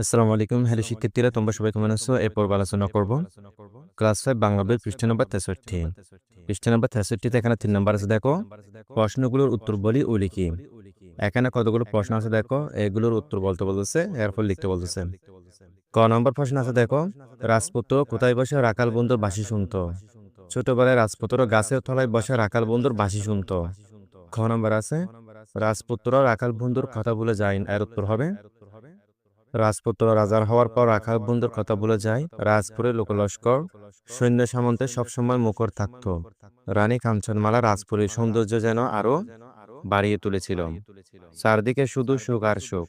আসসালামু আলাইকুম। হ্যালো শিক্ষার্থীরা তোমরা সবাই কেমন আছো? এরপর আলোচনা করব। ক্লাস ফাইভ বাংলা বই পৃষ্ঠ নম্বর তেষট্টি। পৃষ্ঠ নম্বর তেষট্টিতে এখানে তিন নম্বর আছে দেখো। প্রশ্নগুলোর উত্তর বলি ও লিখি। এখানে কতগুলো প্রশ্ন আছে দেখো? এগুলোর উত্তর বলতে বলতেছে এরপর লিখতে বলতেছে। ক নম্বর প্রশ্ন আছে দেখো? রাজপুত্র কোথায় বসে রাখাল বন্ধুর বাসি শুনতো? ছোটবেলায় রাজপুত্র গাছের তলায় বসে রাখাল বন্ধুর বাসি শুনতো। খ নম্বর আছে? রাজপুত্র রাখাল বন্ধুর কথা বলে যায় এর উত্তর হবে। রাজপুত্র রাজার হওয়ার পর রাখাল বন্ধুর কথা বলে যায়। রাজপুরে লোকলস্কর, সৈন্য সামন্তে সবসময় মুখর থাকত। রানী কাঞ্চনমালা রাজপুরের সৌন্দর্য যেন আরও বাড়িয়ে তুলেছিল। চারদিকে শুধু সুখ আর সুখ।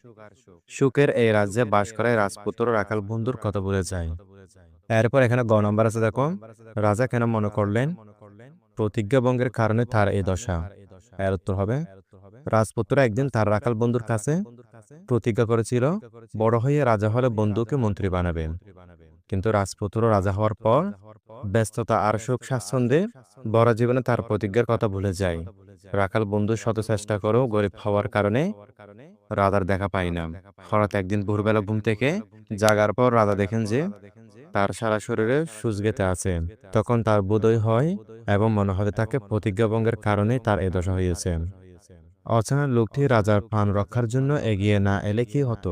সুখের এই রাজ্যে বাস করায় রাজপুত্র রাখাল বন্ধুর কথা বলে যায়। এরপর এখানে গ নম্বর আছে, দেখো। রাজা কেন মনে করলেন? প্রতিজ্ঞাভঙ্গের কারণে তার এই দশা। এর উত্তর হবে রাজপুত্র একদিন তার রাখাল বন্ধুর কাছে প্রতিজ্ঞা করেছিল বড় হয়ে রাজা হলে বন্ধুকে মন্ত্রী বানাবেন। কিন্তু রাজপুত্র রাজা হওয়ার পর ব্যস্ততা আর সুখ স্বাচ্ছন্দ্যে বড় জীবনে তার প্রতিজ্ঞার কথা ভুলে যায়। রাখাল বন্ধু শত চেষ্টা করেও গরিব হওয়ার কারণে রাজার দেখা পায় না। হঠাৎ একদিন ভোরবেলা ঘুম থেকে জাগার পর রাজা দেখেন যে তার সারা শরীরে সুচ গেতে আছে। তখন তার বোধই হয় এবং মনে হয় তাকে প্রতিজ্ঞাভঙ্গের কারণে তার এ দশা হয়েছে অচেনা লোকটি রাজার প্রাণ রক্ষার জন্য এগিয়ে না এলে কি হতো?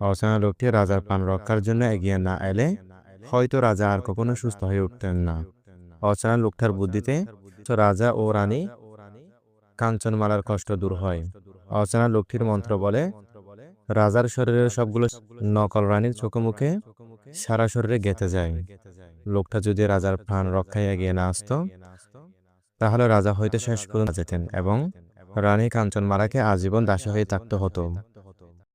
অচেনা লোকটি রাজার প্রাণ রক্ষার জন্য এগিয়ে না এলে হয়তো রাজা আর কখনো সুস্থ হয়ে উঠতেন না। অচেনা লোকটার বুদ্ধিতে রাজা ও রানী কাঞ্চনমালার কষ্ট দূর হয়। অচেনা লোকটির মন্ত্র বলে, রাজার শরীরের সবগুলো নকল রানীর চোখে মুখে সারা শরীরে গেঁথে যায়। লোকটা যদি রাজার প্রাণ রক্ষায় এগিয়ে না আসতো, তাহলে রাজা হয়তো শেষ পর্যন্ত যেতেন এবং রানী কাঞ্চনমালাকে আজীবন দাসী হয়ে থাকতে হতো।